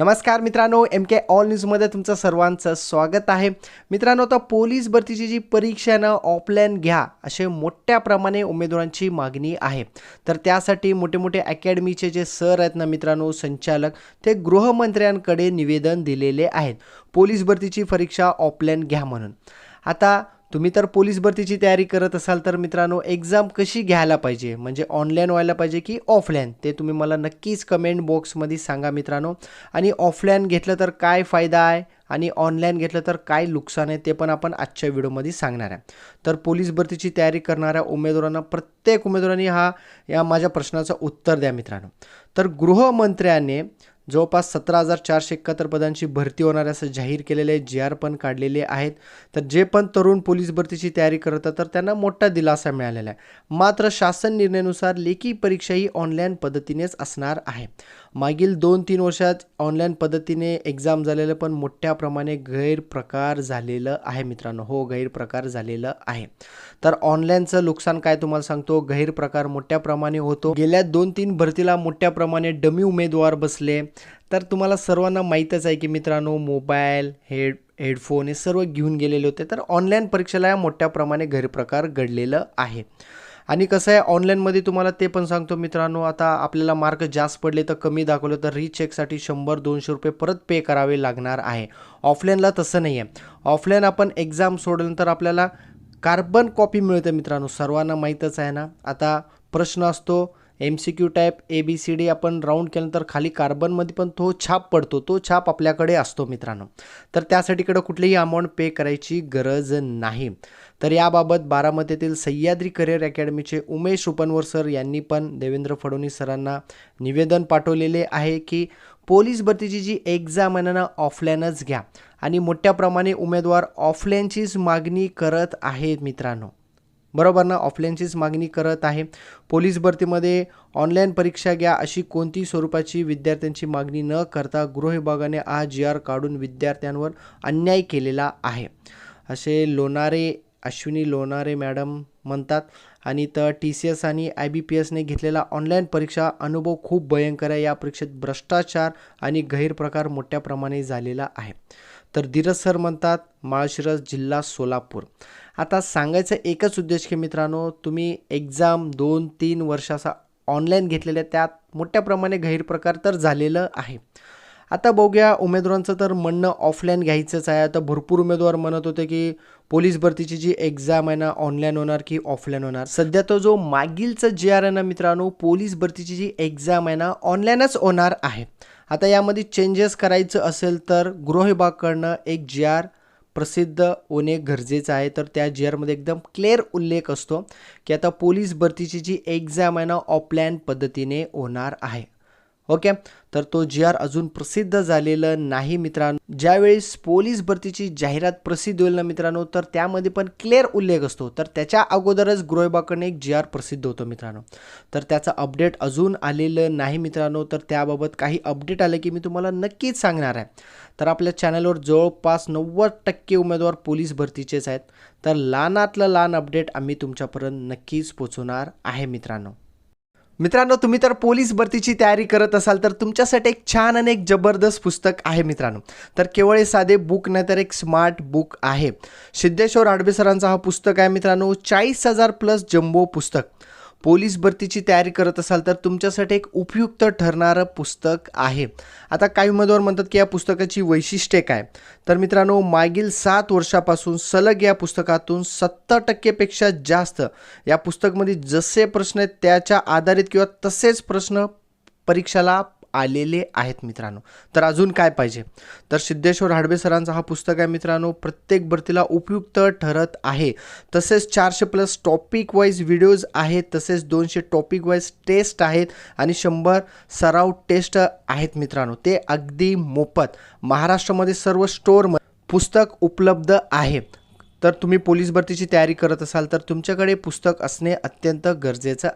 नमस्कार मित्रांनो एम के ऑल न्यूजमध्ये तुमचं सर्वांचं स्वागत आहे. मित्रांनो आता पोलीस भरतीची जी परीक्षा आहे ना ऑफलाईन घ्या असे मोठ्या प्रमाणे उमेदवारांची मागणी आहे. तर त्यासाठी मोठे मोठे अकॅडमीचे जे सर आहेत ना मित्रांनो संचालक ते गृहमंत्र्यांकडे निवेदन दिलेले आहेत. पोलीस भरतीची परीक्षा ऑफलाईन घ्या म्हणून. आता तुम्ही तर पोलीस भरतीची तयारी करत असाल तर मित्रांनो एक्झाम कशी घ्यायला पाहिजे? म्हणजे ऑनलाईन व्हायला पाहिजे की ऑफलाईन ते तुम्ही मला नक्कीच कमेंट बॉक्समध्ये सांगा मित्रांनो. आणि ऑफलाईन घेतलं तर काय फायदा आहे? आणि ऑनलाईन घेतलं तर काय नुकसान आहे? ते पण आपण आजच्या व्हिडिओमध्ये सांगणार आहे. तर पोलीस भरतीची तयारी करणाऱ्या उमेदवारांना प्रत्येक उमेदवारांनी हा या माझ्या प्रश्नाचं उत्तर द्या मित्रांनो. तर गृहमंत्र्याने जवळपास सतरा हजार चारशे एकाहत्तर पदांची भरती होणार असं जाहीर केलेले आहे जी आर पण काढलेले आहेत. तर जे पण तरुण पोलीस भरतीची तयारी करतात तर त्यांना मोठा दिलासा मिळालेला आहे. मात्र शासन निर्णयानुसार लेखी परीक्षा ही ऑनलाईन पद्धतीनेच असणार आहे. मागील दोन तीन वर्षात ऑनलाईन पद्धतीने एक्झाम झालेलं पण मोठ्या प्रमाणे गैरप्रकार झालेलं आहे मित्रांनो. हो गैरप्रकार झालेलं आहे. तर ऑनलाईनचं नुकसान काय तुम्हाला सांगतो? गैरप्रकार मोठ्या प्रमाणे होतो. गेल्या दोन तीन भरतीला मोठ्या प्रमाणे डमी उमेदवार बसले. तर तुम्हाला सर्वांना माहीतच आहे की मित्रांनो मोबाईल हेड हेडफोन हे सर्व घेऊन गेलेले होते. तर ऑनलाईन परीक्षेला या मोठ्या प्रमाणे गैरप्रकार घडलेलं आहे. आणि कसं आहे ऑनलाईनमध्ये तुम्हाला ते पण सांगतो मित्रांनो आता आपल्याला मार्क जास्त पडले तर कमी दाखवलं तर रिचेकसाठी शंभर दोनशे रुपये परत पे करावे लागणार आहे. ऑफलाईनला तसं नाही आहे ऑफलाईन आपण एक्झाम सोडल्यानंतर आपल्याला कार्बन कॉपी मिळते मित्रांनो सर्वांना माहीतच आहे ना. आता प्रश्न असतो M C Q type A B C D आपण राऊंड केल्यानंतर खाली कार्बनमध्ये पण तो छाप पडतो तो छाप आपल्याकडे असतो मित्रांनो. तर त्यासाठीकडं कुठलीही अमाऊंट पे करायची गरज नाही. तर याबाबत बारामतीतील सह्याद्री करिअर अकॅडमीचे उमेश उपनवर सर यांनी पण देवेंद्र फडणवीस सरांना निवेदन पाठवलेले आहे की पोलीस भरतीची जी एक्झाम आहे ना ऑफलाईनच घ्या. आणि मोठ्या प्रमाणे उमेदवार ऑफलाईनचीच मागणी करत आहेत मित्रांनो. बरोबर ना? ऑफलाईनचीच मागणी करत आहे. पोलीस भरतीमध्ये ऑनलाईन परीक्षा घ्या अशी कोणती स्वरूपाची विद्यार्थ्यांची मागणी न करता गृह विभागाने आज जी आर काढून विद्यार्थ्यांवर अन्याय केलेला आहे. असे लोणारे अश्विनी लोणारे मॅडम म्हणतात. आणि तर टी सी एस आणि आय बी पी एसने घेतलेला ऑनलाईन परीक्षा अनुभव खूप भयंकर आहे. या परीक्षेत भ्रष्टाचार आणि गैरप्रकार मोठ्या प्रमाणे झालेला आहे. तर धीरज सर म्हणतात माळशिरस जिल्हा सोलापूर. आता सांगायचं एकच उद्देश की मित्रांनो तुम्ही एक्झाम दोन तीन वर्षाचा ऑनलाईन घेतलेल्या त्यात मोठ्या प्रमाणे गैरप्रकार तर झालेलं आहे. आता बघूया उमेदवारांचं तर म्हणणं ऑफलाईन घ्यायचंच आहे. आता भरपूर उमेदवार म्हणत होते की पोलीस भरतीची जी एक्झाम आहे ना ऑनलाईन होणार की ऑफलाईन होणार? सध्या तो जो मागीलचं जे आर आहे ना मित्रांनो पोलीस भरतीची जी एक्झाम आहे ना ऑनलाईनच होणार आहे. आता यामध्ये चेंजेस करायचं असेल तर गृहविभागाकडनं एक जी आर प्रसिद्ध होणे गरजेचं आहे. तर त्या जी आरमध्ये एकदम क्लिअर उल्लेख असतो की आता पोलीस भरतीची जी एक्झाम आहे ना ऑफलाईन पद्धतीने होणार आहे. ओके? तर तो जी आर अजून प्रसिद्ध झालेलं नाही मित्रांनो. ज्यावेळेस पोलीस भरतीची जाहिरात प्रसिद्ध होईल ना मित्रांनो तर त्यामध्ये पण क्लिअर उल्लेख असतो. तर त्याच्या अगोदरच गृह एक जी आर प्रसिद्ध होतो मित्रांनो. तर त्याचा अपडेट अजून आलेलं नाही मित्रांनो तर त्याबाबत काही अपडेट आले की मी तुम्हाला नक्कीच सांगणार आहे. तर आपल्या चॅनलवर जवळपास नव्वद टक्के उमेदवार पोलीस भरतीचेच आहेत. तर लहानातलं लहान अपडेट आम्ही तुमच्यापर्यंत नक्कीच पोचवणार आहे मित्रांनो. मित्रांनो तुम्ही तर पोलीस भरतीची तयारी करत असाल तर तुमच्यासाठी एक छान आणि एक जबरदस्त पुस्तक आहे मित्रांनो. तर केवळ हे साधे बुक नाही तर एक स्मार्ट बुक आहे. सिद्धेश्वर आडबे सरांचा हा पुस्तक आहे मित्रांनो चाळीस हजार प्लस जम्बो पुस्तक. पोलीस भरतीची तयारी करत असाल तर तुमच्यासाठी एक उपयुक्त ठरणारं पुस्तक आहे. आता काही उमेदवार म्हणतात की या पुस्तकाची वैशिष्ट्ये काय? तर मित्रांनो मागील सात वर्षापासून सलग या पुस्तकातून सत्तर टक्केपेक्षा जास्त या पुस्तकमध्ये जसे प्रश्न आहेत त्याच्या आधारित किंवा तसेच प्रश्न परीक्षाला आलेले आहेत मित्रांनो. तर अजून काय पाहिजे? तर सिद्धेश्वर हाडबे सरांचा हा पुस्तक आहे मित्रांनो प्रत्येक भरतीला उपयुक्त ठरत आहे. तसेच चारशे प्लस टॉपिक वाईज व्हिडिओज आहेत तसेच दोनशे टॉपिक वाईज टेस्ट आहेत आणि शंभर सराव टेस्ट आहेत मित्रांनो. ते अगदी मोफत. महाराष्ट्रामध्ये सर्व स्टोअर पुस्तक उपलब्ध आहे. तर तुम्ही पोलीस भरतीची तयारी करत असाल तर तुमच्याकडे पुस्तक असणे अत्यंत गरजेचं